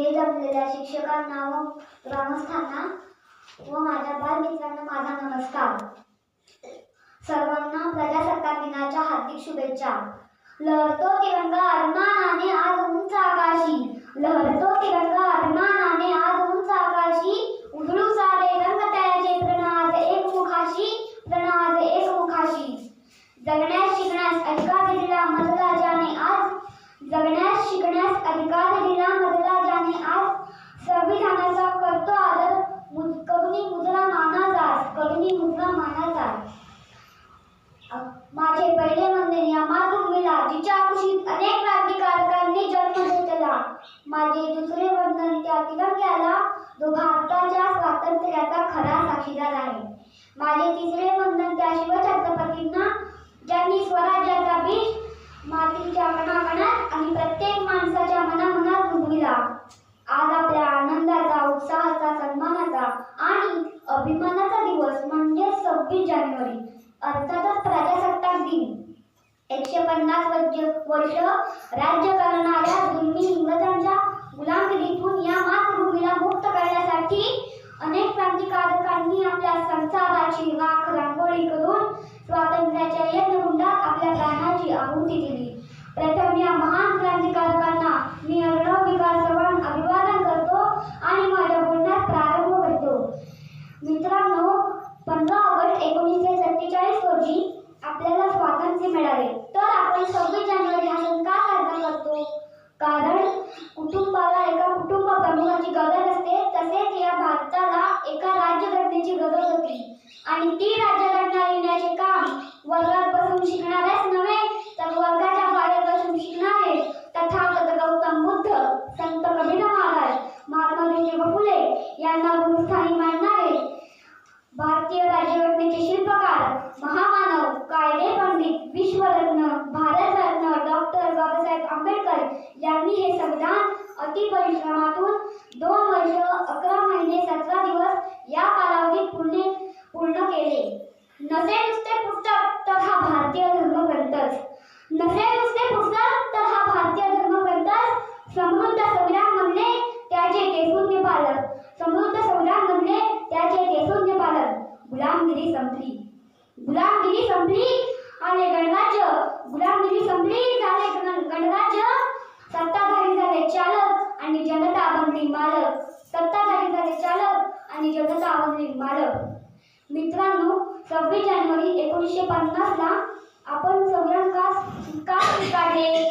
हे जमलेल्या शिक्षकांना व ग्रामस्थांना व माझ्या बालमित्रांना माझा नमस्कार. सर्वांना प्रजासत्ताक दिनाच्या हार्दिक शुभेच्छा. लढतो तिरंगा अभिमानाने आज उंच आकाशी. माझे दुसरे वंदन त्या तिरंग्याला जो भारताच्या स्वातंत्र्याचा खरा साक्षीदार आहे. माझे तिसरे वंदन त्या शिवछत्रपतींना ज्यांनी स्वराज्याचा बीज मातीच्या मनामनात आणि प्रत्येक माणसाच्या मनामनात रुजविला आज आपल्या आनंदाचा उत्साहाचा सन्मानाचा आणि अभिमानाचा दिवस म्हणजे सव्वीस जानेवारी अर्थातच प्रजासत्ताक दिन. एकशे पन्नास वर्ष वर्ष राज्य करणाऱ्या जुलमी इंग्रजांच्या गुलामगिरीतून या मातृभूमीला आणि ती राज्यघटना लिहिण्याचे काम वर्गात बसून शिकणारेच नव्हे तर वर्गाच्या बाहेर बसून शिकणारे तथागत गौतम बुद्ध संत कबीर महाराज महात्मा ज्योतिबा फुले यांना गुरुस्थानी मानणारे भारतीय राज्यघटनेचे शिल्पकार महामानव कायदे पंडित विश्वरत्न भारतरत्न डॉक्टर बाबासाहेब आंबेडकर यांनी हे संविधान अतिपरिश्रमातून दोन वर्ष अकरा महिने सतरा संपली आले गणराज्य. गुलामगिरी संपली झाले गणराज्य. सत्ताधारी झाले चालक आणि जनता बनली मालक. सत्ताधारी झाले चालक आणि जनता बनली मालक. मित्रांनो सव्वीस जानेवारी एकोणीसशे पन्नासला आपण संविधान का स्वीकारले?